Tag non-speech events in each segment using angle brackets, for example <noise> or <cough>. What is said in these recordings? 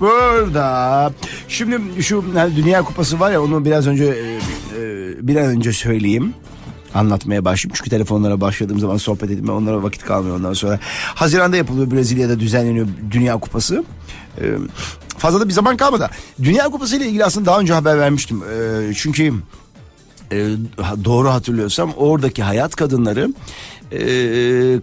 burada. Şimdi şu Dünya Kupası var ya onu biraz önce e, e, bir an önce söyleyeyim anlatmaya başlayayım. Çünkü telefonlara başladığım zaman sohbet etmeye onlara vakit kalmıyor ondan sonra. Haziranda yapılıyor Brezilya'da düzenleniyor Dünya Kupası. Ee, fazla da bir zaman kalmadı. Dünya Kupası ile ilgili aslında daha önce haber vermiştim. Ee, çünkü e, doğru hatırlıyorsam oradaki hayat kadınları e,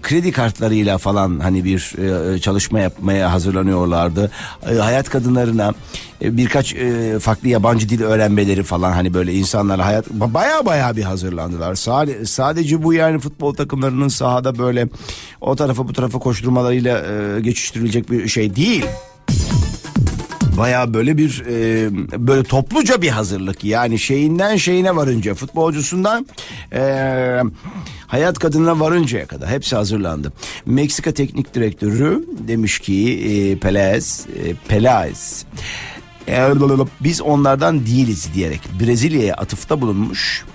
kredi kartlarıyla falan hani bir e, çalışma yapmaya hazırlanıyorlardı. E, hayat kadınlarına e, birkaç farklı yabancı dil öğrenmeleri falan hani böyle insanlara hayat baya baya bir hazırlandılar. Sade, sadece bu yani futbol takımlarının sahada böyle o tarafa bu tarafa koşturmalarıyla geçiştirilecek bir şey değil. Baya böyle bir e, böyle topluca bir hazırlık yani şeyinden şeyine varınca futbolcusundan e, hayat kadınına varıncaya kadar hepsi hazırlandı. Meksika teknik direktörü demiş ki e, Pelez e, Pelez e, biz onlardan değiliz diyerek Brezilya'ya atıfta bulunmuş.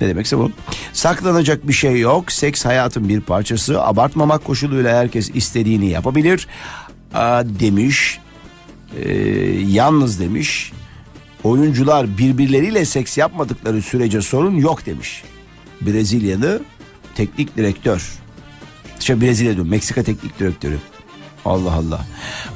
Ne demekse bu. Saklanacak bir şey yok. Seks hayatın bir parçası. Abartmamak koşuluyla herkes istediğini yapabilir. Demiş ee, yalnız demiş oyuncular birbirleriyle seks yapmadıkları sürece sorun yok demiş. Brezilyalı teknik direktör. Şey Brezilya diyorum Meksika teknik direktörü. Allah Allah.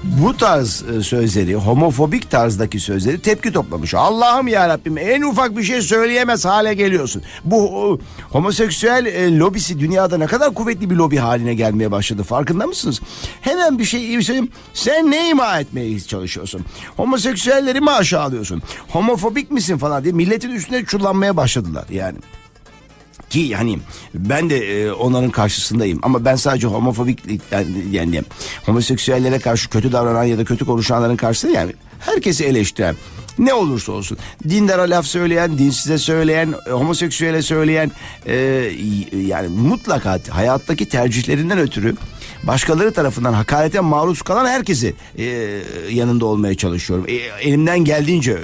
Bu tarz e, sözleri, homofobik tarzdaki sözleri tepki toplamış. Allah'ım ya Rabbim en ufak bir şey söyleyemez hale geliyorsun. Bu o, homoseksüel e, lobisi dünyada ne kadar kuvvetli bir lobi haline gelmeye başladı. Farkında mısınız? Hemen bir şey bir söyleyeyim. Sen ne ima etmeye çalışıyorsun? Homoseksüelleri mi aşağılıyorsun? Homofobik misin falan diye milletin üstüne çullanmaya başladılar yani. Ki hani ben de e, onların karşısındayım ama ben sadece homofobik yani, homoseksüellere karşı kötü davranan ya da kötü konuşanların karşısında yani herkesi eleştiren ne olursa olsun dindara laf söyleyen, dinsize söyleyen, e, homoseksüele söyleyen e, yani mutlaka hayattaki tercihlerinden ötürü başkaları tarafından hakarete maruz kalan herkesi e, yanında olmaya çalışıyorum. E, elimden geldiğince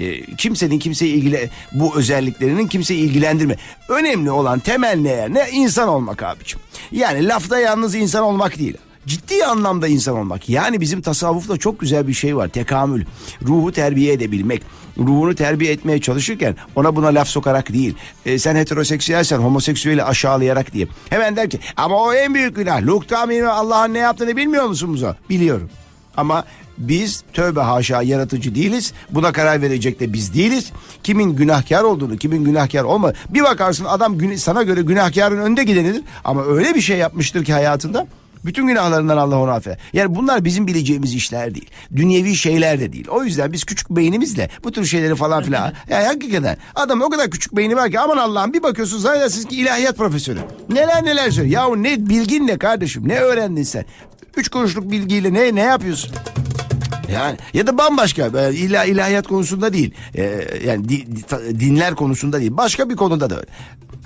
e, kimsenin kimseyi ilgili bu özelliklerinin kimseyi ilgilendirme. Önemli olan temel ne ne insan olmak abicim. Yani lafta yalnız insan olmak değil. Ciddi anlamda insan olmak. Yani bizim tasavvufta çok güzel bir şey var. Tekamül. Ruhu terbiye edebilmek. Ruhunu terbiye etmeye çalışırken ona buna laf sokarak değil. E, sen heteroseksüelsen homoseksüeli aşağılayarak diye. Hemen der ki ama o en büyük günah. Luke Allah'ın ne yaptığını bilmiyor musunuz o? Biliyorum. Ama biz tövbe haşa yaratıcı değiliz. Buna karar verecek de biz değiliz. Kimin günahkar olduğunu, kimin günahkar olma. Bir bakarsın adam sana göre günahkarın önde gidenidir. Ama öyle bir şey yapmıştır ki hayatında. Bütün günahlarından Allah onu affeder. Yani bunlar bizim bileceğimiz işler değil. Dünyevi şeyler de değil. O yüzden biz küçük beynimizle bu tür şeyleri falan filan. yani hakikaten adam o kadar küçük beyni var ki aman Allah'ım bir bakıyorsun zannedersiniz ki ilahiyat profesörü. Neler neler söylüyor. Yahu ne bilgin ne kardeşim ne öğrendin sen? Üç kuruşluk bilgiyle ne ne yapıyorsun? Yani ya da bambaşka yani ilah, ilahiyat konusunda değil. Ee, yani di, di, dinler konusunda değil. Başka bir konuda da öyle.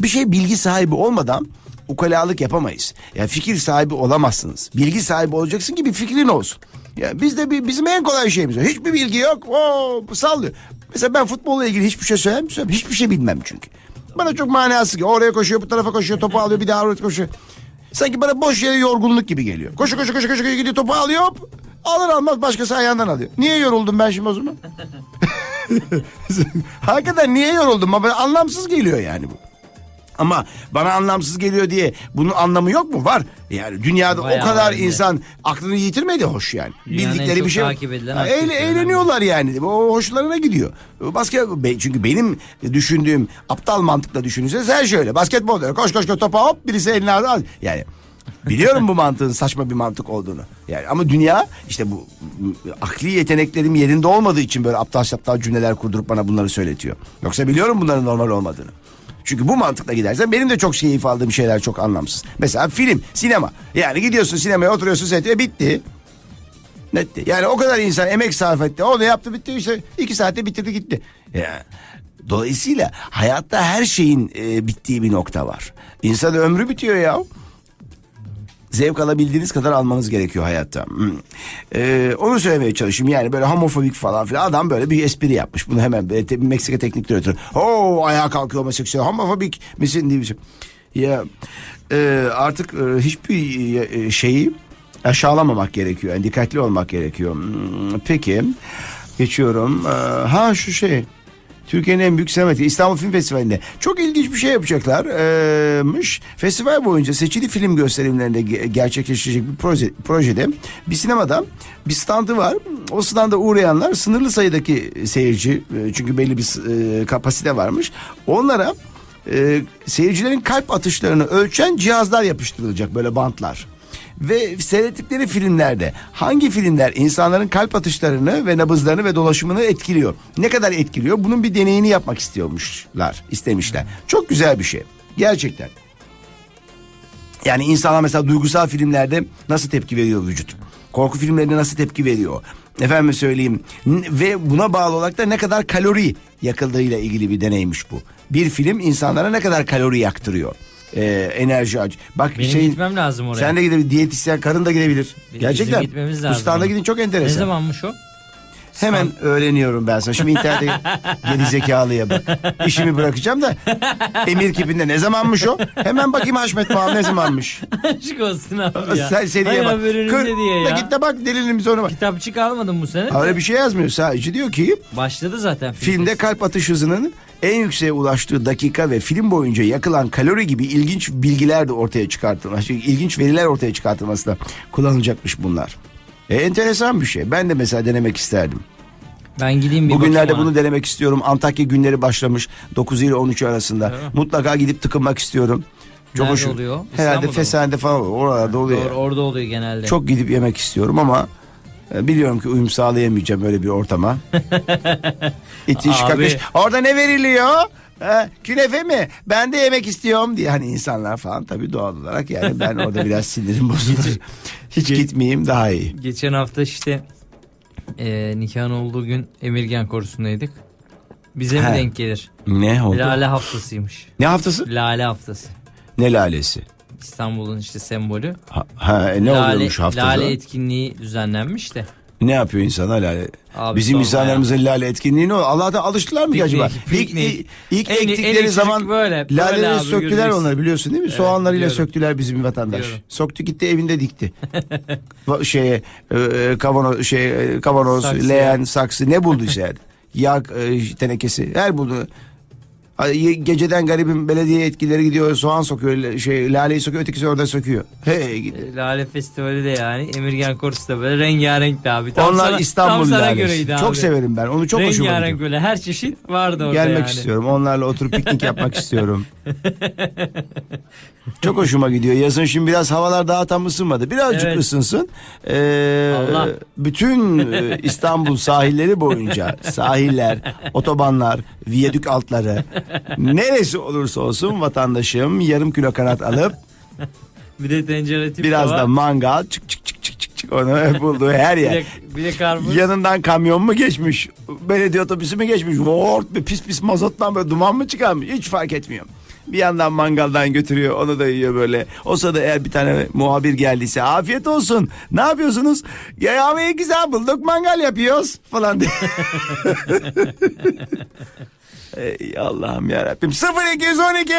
Bir şey bilgi sahibi olmadan ukalalık yapamayız. Yani fikir sahibi olamazsınız. Bilgi sahibi olacaksın ki bir fikrin olsun. Yani bizde bir, bizim en kolay şeyimiz o. Hiçbir bilgi yok. Oo, sallıyor. Mesela ben futbolla ilgili hiçbir şey söylemiyorum. Hiçbir şey bilmem çünkü. Bana çok manası ki oraya koşuyor bu tarafa koşuyor topu alıyor bir daha oraya koşuyor. Sanki bana boş yere yorgunluk gibi geliyor. Koşu koşu koşu koşu gidiyor topu alıyor hop. Alır almaz başkası ayağından alıyor. Niye yoruldum ben şimdi o zaman? <laughs> Hakikaten niye yoruldum? Bana anlamsız geliyor yani bu. Ama bana anlamsız geliyor diye bunun anlamı yok mu? Var. Yani dünyada Bayağı o kadar insan aklını yitirmedi hoş yani. Dünyanın Bildikleri bir şey. Ha, eğle, eğleniyorlar yani. O hoşlarına gidiyor. Basket çünkü benim düşündüğüm aptal mantıkla düşünürseniz her şöyle. Basketbol koş koş koş topa hop birisi eline al. Yani Biliyorum bu mantığın saçma bir mantık olduğunu. Yani ama dünya işte bu akli yeteneklerim yerinde olmadığı için böyle aptal aptal cümleler kurdurup bana bunları söyletiyor. Yoksa biliyorum bunların normal olmadığını. Çünkü bu mantıkla gidersen benim de çok keyif aldığım şeyler çok anlamsız. Mesela film, sinema. Yani gidiyorsun sinemaya oturuyorsun seyre bitti. Netti. Yani o kadar insan emek sarf etti. O da yaptı bitti işte. iki saatte bitirdi gitti. Yani, dolayısıyla hayatta her şeyin e, bittiği bir nokta var. İnsan ömrü bitiyor ya zevk alabildiğiniz kadar almanız gerekiyor hayatta. Hmm. Ee, onu söylemeye çalışayım. Yani böyle homofobik falan filan. Adam böyle bir espri yapmış. Bunu hemen te, Meksika teknik direktörü. Oo ayağa kalkıyor homoseksüel. Homofobik misin diye bir şey. Ya e, artık e, hiçbir e, şeyi aşağılamamak gerekiyor. Yani dikkatli olmak gerekiyor. Hmm, Peki geçiyorum. Ee, Ha şu şey. Türkiye'nin en büyük sinematiği İstanbul Film Festivali'nde çok ilginç bir şey yapacaklarmış. Festival boyunca seçili film gösterimlerinde ge- gerçekleşecek bir proje, projede bir sinemada bir standı var. O standa uğrayanlar sınırlı sayıdaki seyirci çünkü belli bir kapasite varmış. Onlara e, seyircilerin kalp atışlarını ölçen cihazlar yapıştırılacak böyle bantlar. Ve seyrettikleri filmlerde hangi filmler insanların kalp atışlarını ve nabızlarını ve dolaşımını etkiliyor? Ne kadar etkiliyor? Bunun bir deneyini yapmak istiyormuşlar, istemişler. Çok güzel bir şey. Gerçekten. Yani insanlar mesela duygusal filmlerde nasıl tepki veriyor vücut? Korku filmlerinde nasıl tepki veriyor? Efendim söyleyeyim ve buna bağlı olarak da ne kadar kalori yakıldığıyla ilgili bir deneymiş bu. Bir film insanlara ne kadar kalori yaktırıyor? Ee, enerji ac- Bak Benim şey, gitmem lazım oraya. sen de gidebilir, diyetisyen karın da gidebilir. Bizim Gerçekten. gitmemiz lazım. Ustana gidin çok Ne enteresan. zamanmış o? Hemen öğreniyorum ben sana. Şimdi internette <laughs> geri zekalıya bak. İşimi bırakacağım da emir kipinde ne zamanmış o? Hemen bakayım Haşmet Mal ne zamanmış. Aşk olsun abi ya. Sen seriye bak. haberinize diye ya. Git de bak delinin sonra bak. Kitapçık almadın bu sene. Öyle bir şey yazmıyor sadece diyor ki Başladı zaten. film filmde kalp atış hızının en yükseğe ulaştığı dakika ve film boyunca yakılan kalori gibi ilginç bilgiler de ortaya çıkartılmış. şey, ilginç veriler ortaya çıkartılmasında kullanılacakmış bunlar. E, enteresan bir şey. Ben de mesela denemek isterdim. Ben gideyim bir Bugünlerde bunu denemek istiyorum. Antakya günleri başlamış 9 ile 13 arasında. Evet. Mutlaka gidip tıkınmak istiyorum. Çok Nerede hoşum. oluyor? Herhalde İstanbul'da mı? Feshane'de falan. Oralarda oluyor. Doğru, orada oluyor genelde. Çok gidip yemek istiyorum ama biliyorum ki uyum sağlayamayacağım öyle bir ortama. <laughs> İtiş Abi. kakış. Orada ne veriliyor? Ha, künefe mi? Ben de yemek istiyorum diye hani insanlar falan tabii doğal olarak yani ben orada biraz <laughs> sinirim bozulur. Hiç gitmeyeyim daha iyi. Geçen hafta işte e, nikahın olduğu gün Emirgen korusundaydık. Bize mi He. denk gelir? Ne oldu? Lale haftasıymış. Ne haftası? Lale haftası. Ne lalesi? İstanbul'un işte sembolü. Ha, ha, e, ne lale, oluyormuş haftada? Lale etkinliği düzenlenmiş de. Ne yapıyor insanlar lale? Abi Bizim insanlarımızın lale etkinliği ne o? Allah'tan alıştılar mı Piknik, acaba? İlk, piknik. ilk, ilk En- en ektikleri küçük zaman böyle, böyle laleleri abi, söktüler göreceksin. onları biliyorsun değil mi? Evet, Soğanlarıyla biliyorum. söktüler bizim vatandaş. Biliyorum. Soktu gitti evinde dikti. Şeye e, kavanoz şey e, kavanoz, Saksı leğen, saksı ne bulduysa <laughs> yani. Yağ e, tenekesi her buldu. Geceden garibim belediye etkileri gidiyor soğan sokuyor şey laleyi sokuyor ötekisi orada söküyor. Hey gidi. E, Lale Festivali de yani Emirgen Korusu da böyle rengarenkti abi. Tam Onlar sana, İstanbul tam göreydi abi. Çok severim ben. Onu çok hoşuma gidiyor. Rengarenk böyle her çeşit vardı orada Gelmek yani. istiyorum. Onlarla oturup piknik yapmak <laughs> istiyorum. <laughs> Çok hoşuma gidiyor. Yazın şimdi biraz havalar daha tam ısınmadı. Birazcık Evet. ısınsın. Ee, Allah. bütün e, İstanbul sahilleri boyunca sahiller, otobanlar, viyadük altları neresi olursa olsun vatandaşım yarım kilo kanat alıp Bir de tencere tip biraz da mangal çık çık çık çık çık çık onu <laughs> bulduğu her bir yer. de, bir de karpuz. Yanından kamyon mu geçmiş? Belediye otobüsü mü geçmiş? Vort bir pis pis mazottan böyle duman mı çıkarmış? Hiç fark etmiyor. Bir yandan mangaldan götürüyor onu da yiyor böyle. O sırada eğer bir tane muhabir geldiyse afiyet olsun. Ne yapıyorsunuz? Ya yemeği güzel bulduk mangal yapıyoruz falan diye. <laughs> Ey Allah'ım ya Rabbim 0212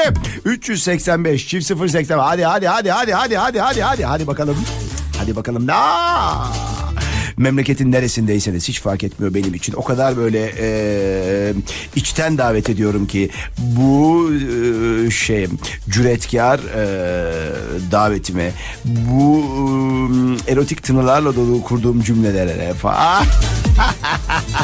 385 çift 080 hadi hadi hadi hadi hadi hadi hadi hadi hadi bakalım hadi bakalım Aa! Memleketin neresindeyseniz hiç fark etmiyor benim için. O kadar böyle e, içten davet ediyorum ki bu e, şey cüretkar e, davetime bu e, erotik tınılarla dolu kurduğum cümlelere falan <laughs>